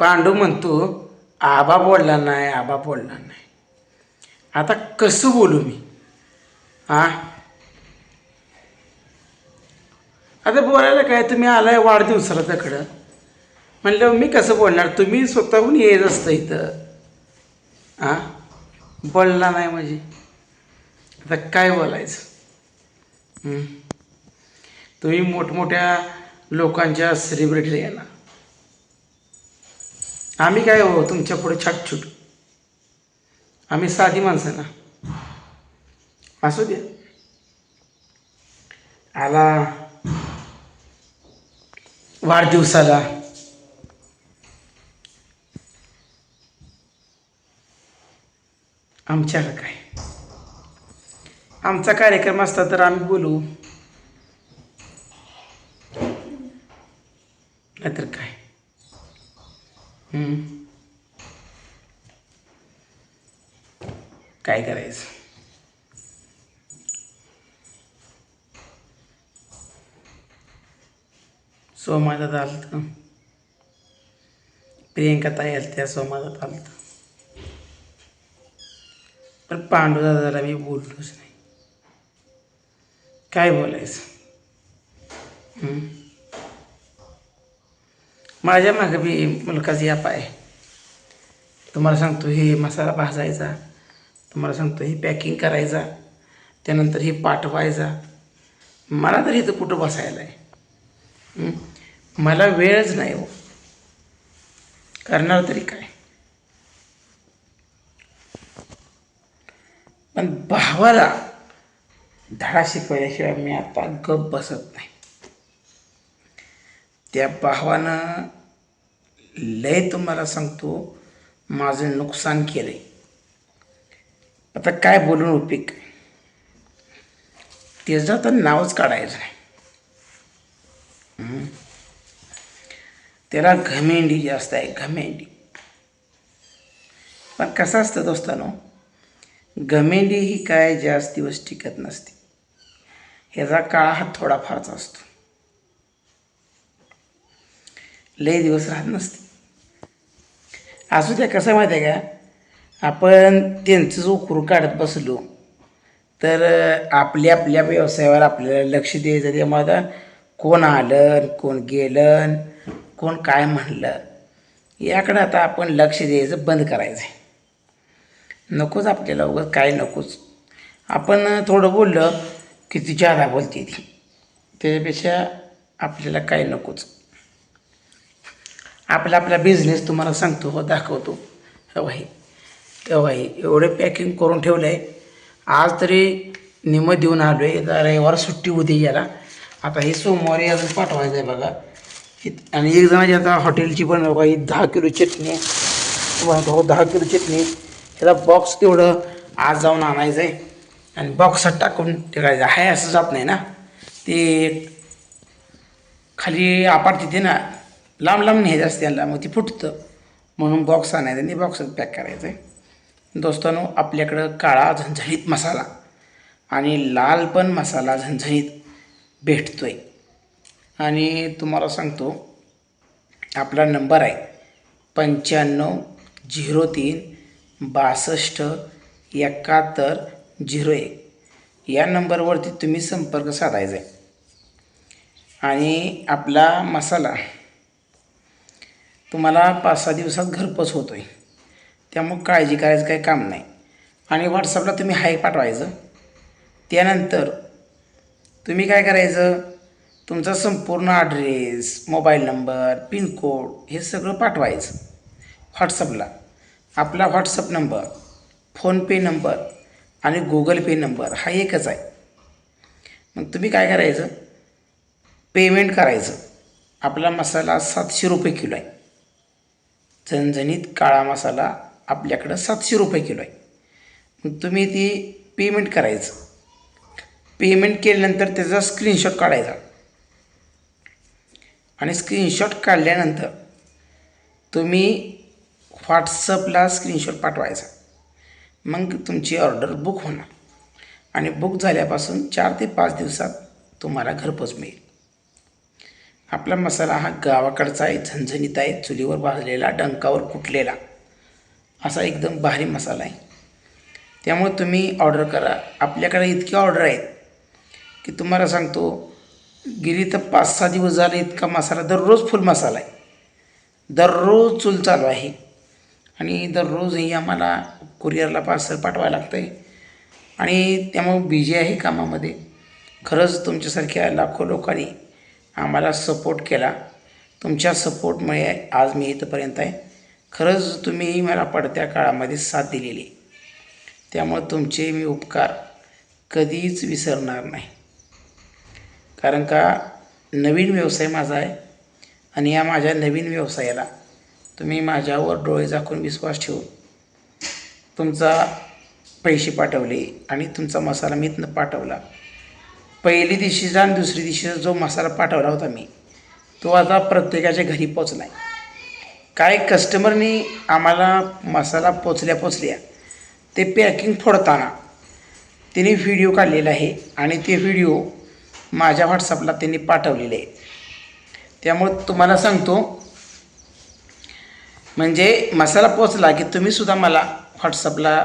पांडू म्हणतो आबा बोलला नाही आबा बोलला नाही. आता कसं बोलू मी? हा आता बोलायला काय? तुम्ही आलाय वाढदिवसाला त्याकडं म्हणलं मी कसं बोलणार? तुम्ही स्वतःहून येत असतं इथं. हां बोलला नाही म्हणजे. आता काय बोलायचं? तुम्ही मोठमोठ्या लोकांच्या सेलिब्रिटीला येणार. आम्ही काय हो तुमच्यापुढे छाटछूट आम्ही साधी माणसं ना. असू द्या. आला. वाढदिवसाला. आमच्याकडं काय? आमचा कार्यक्रम असता तर आम्ही बोलू. नाहीतर काय? काय करायचं? सोमादात आलत तर प्रियंका ताई त्या सोमादात आलत. तर पण पांडू दादाला मी बोललोच नाही. काय बोलायचं? हम्म? माझ्या मागे बी मुलकाच याप आहे. तुम्हाला सांगतो हे मसाला भाजायचा तुम्हाला सांगतो ही पॅकिंग करायचा त्यानंतर ही पाठवायचा. मला तर इथं कुठं बसायला आहे? मला वेळच नाही हो. करणार तरी काय? पण भावाला धडा शिकवल्याशिवाय मी आता गप बसत नाही. त्या भावानं लय तुम्हाला सांगतो माझं नुकसान केलंय. आता काय बोलून उपयोग काय त्याचं तर नावच काढायचं नाही. त्याला घमेंडी जास्त आहे घमेंडी. पण कसं असतं दोस्तानो घमेंडी ही काय जास्त दिवस टिकत नसते. ह्याचा काळ हा थोडाफारच असतो. लय दिवस राहत नसते. असू द्या कसं माहिती आहे का? आपण त्यांचं जो उकरू काढत बसलो तर आपल्या आपल्या व्यवसायावर आपल्याला लक्ष द्यायचं. त्यामुळे आता कोण आलं कोण गेलं कोण काय म्हणलं याकडं आता आपण लक्ष द्यायचं बंद करायचं आहे नकोच आपल्याला उगाच काय नकोच. आपण थोडं बोललं की ती जादा बोलते ती. त्याच्यापेक्षा आपल्याला काय नकोच. आपला आपला बिझनेस तुम्हाला सांगतो हो दाखवतो. हो, हवाई हवाई हो, एवढं पॅकिंग करून ठेवलं आहे आज तरी निम देऊन आलो आहे रविवार सुट्टी होती याला. आता हे सोमवारी अजून पाठवायचं आहे बघा आणि एक जणाची आता हॉटेलची पण बघा ही दहा किलो चटणी. तुम्हाला हो दहा किलो चटणी. ह्याला बॉक्स तेवढं आज जाऊन आणायचं आहे आणि बॉक्सात टाकून ठेवायचं. आहे असं जात नाही ना. ते खाली आपाट तिथे ना. लांब लांब न्यायचं असते त्याला मग ती फुटतं. म्हणून बॉक्स आणायचं आणि बॉक्सात पॅक करायचं. आहे दोस्तांनो आपल्याकडं काळा झणझणीत मसाला आणि लाल पण मसाला झणझणीत भेटतो आहे आणि तुम्हाला सांगतो आपला नंबर आहे पंच्याण्णव झिरो तीन बासष्ट एकाहत्तर झिरो एक. या नंबरवरती तुम्ही संपर्क साधायचा आहे. आणि आपला मसाला तुम्हाला पाच सहा दिवसात घरपोच होतो आहे त्यामुळं काळजी करायचं काही काम नाही. आणि व्हॉट्सअपला तुम्ही हाय पाठवायचं. त्यानंतर तुम्ही काय करायचं? तुमचा संपूर्ण ॲड्रेस मोबाईल नंबर पिनकोड हे सगळं पाठवायचं. व्हॉट्सअपला. आपला व्हॉट्सअप नंबर फोनपे नंबर आणि गुगल पे नंबर हा एकच आहे. मग तुम्ही काय करायचं? पेमेंट करायचं. आपला मसाला सातशे रुपये किलो आहे. झणझणीत काळा मसाला आपल्याकडं सातशे रुपये किलो आहे. मग तुम्ही ती पेमेंट करायचं. पेमेंट केल्यानंतर त्याचा स्क्रीनशॉट काढायचा. आणि स्क्रीनशॉट काढल्यानंतर तुम्ही व्हॉट्सअपला स्क्रीनशॉट पाठवायचा. मग तुमची ऑर्डर बुक होणार. आणि बुक झाल्यापासून चार ते पाच दिवसात तुम्हाला घरपोच मिळेल. आपला मसाला हा गावाकडचा आहे झणझणीत आहे चुलीवर भाजलेला डंकावर कुटलेला. असा एकदम भारी मसाला आहे. त्यामुळे तुम्ही ऑर्डर करा. आपल्याकडे इतकी ऑर्डर आहेत की तुम्हाला सांगतो गेली तर पाच सहा दिवस झाले इतका मसाला दररोज फुल मसाला आहे. दररोज चूल चालू आहे. आणि दररोजही आम्हाला कुरिअरला पार्सल पाठवायला लागतं आहे आणि त्यामुळे बिझी आहे कामामध्ये. खरंच तुमच्यासारख्या लाखो लोकांनी आम्हाला सपोर्ट केला. तुमच्या सपोर्टमुळे आज मी इथंपर्यंत आहे. खरंच तुम्ही मला पडत्या काळामध्ये साथ दिलेली. त्यामुळे तुमचे मी उपकार कधीच विसरणार नाही. कारण का नवीन व्यवसाय माझा आहे आणि या माझ्या नवीन व्यवसायाला तुम्ही माझ्यावर डोळे झाकून विश्वास ठेवून तुमचा पैसे पाठवले आणि तुमचा मसाला मी पाठवला. पहिली दिवशीचा आणि दुसरी दिवशीचा जो मसाला पाठवला होता मी तो आता प्रत्येकाच्या घरी पोचला आहे काय कस्टमरनी आम्हाला मसाला पोचल्या पोचल्या ते पॅकिंग फोडताना त्यांनी व्हिडिओ काढलेला आहे आणि ते व्हिडिओ माझ्या व्हॉट्सअपला त्यांनी पाठवलेले आहे. त्यामुळे तुम्हाला सांगतो म्हणजे मसाला पोचला की तुम्हीसुद्धा मला व्हॉट्सअपला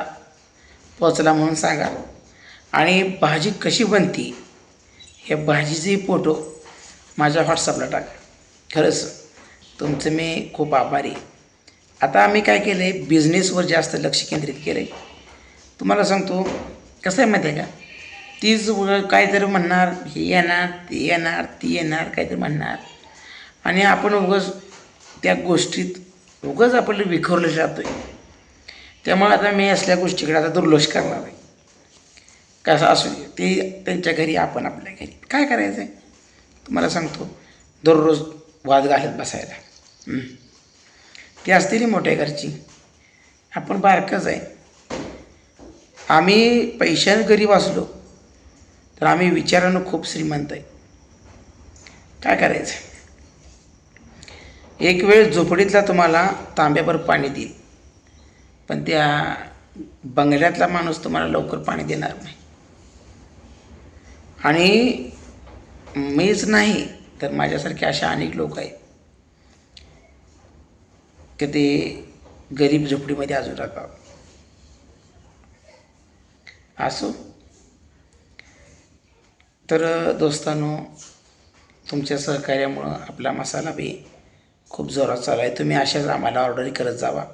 पोचला म्हणून सांगा. आणि भाजी कशी बनती हे भाजीचे फोटो माझ्या व्हॉट्सअपला टाका. खरंच तुमचं मी खूप आभारी. आता आम्ही काय केलं आहे बिझनेसवर जास्त लक्ष केंद्रित केलं आहे तुम्हाला सांगतो कसं आहे माहिती आहे का? तीच काहीतरी म्हणणार हे येणार ते येणार ती येणार काहीतरी म्हणणार. आणि आपण उगच त्या गोष्टीत उगच आपलं विखरलं जातो आहे त्यामुळे आता मी असल्या गोष्टीकडे आता दुर्लक्ष करणार आहे. कसं असू दे. ते त्यांच्या घरी आपण आपल्या घरी. काय करायचं आहे तुम्हाला सांगतो. दररोज वाद घालत बसायला. ती असतील मोठ्या घरची. आपण बारकंच आहे. आम्ही पैशाने गरीब असलो तर आम्ही विचारानं खूप श्रीमंत आहे. काय करायचं एक वेळ झोपडीतला तुम्हाला तांब्याभर पाणी देईल. पण त्या बंगल्यातला माणूस तुम्हाला लवकर पाणी देणार नाही. आणि मीच नाही तर माझ्यासारखे अशा अनेक लोक आहेत. की ते गरीब झोपडीमध्ये अजून राहतात. असो. तर दोस्तांनो तुमच्या सहकार्यामुळं आपला मसाला बी खूप जोरात चालू आहे. तुम्ही अशाच आम्हाला ऑर्डरी करत जावा.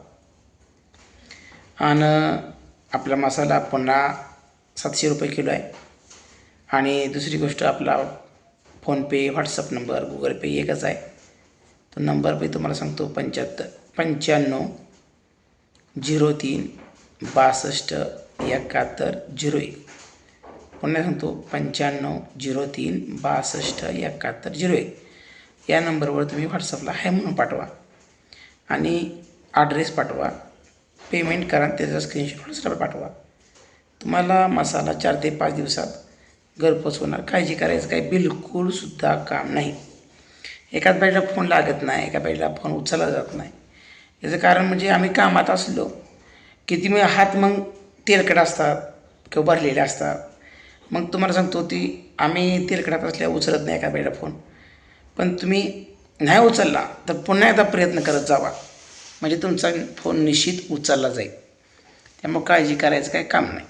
आणि आपला मसाला पुन्हा सातशे रुपये किलो आहे. आणि दुसरी गोष्ट आपला PhonePe WhatsApp number Google Pay एकच आहे. तो नंबर मी तुम्हाला सांगतो पंच्याहत्तर पंच्याण्णव झिरो तीन बासष्ट एकाहत्तर झिरो एक. पुन्हा सांगतो पंच्याण्णव झिरो तीन बासष्ट एकाहत्तर झिरो एक. या नंबरवर तुम्ही व्हॉट्सअपला हाय म्हणून पाठवा. आणि ॲड्रेस पाठवा. पेमेंट करा त्याचा स्क्रीनशॉट व्हॉट्सअपला पाठवा. तुम्हाला मसाला चार ते पाच दिवसात घरपोच होणार काळजी करायचं काही बिलकुलसुद्धा काम नाही. एकाच बाईला फोन लागत नाही एका बाईला फोन उचलला जात नाही. याचं कारण म्हणजे आम्ही कामात असलो किती मग हात मग तेलकट असतात किंवा भरलेले असतात. मग तुम्हाला सांगतो ती आम्ही तेलकटात असल्या उचलत नाही एका बाईला फोन. पण तुम्ही नाही उचलला तर पुन्हा एकदा प्रयत्न करत जावा. म्हणजे तुमचा फोन निश्चित उचलला जाईल. त्यामुळे काळजी करायचं काही काम नाही.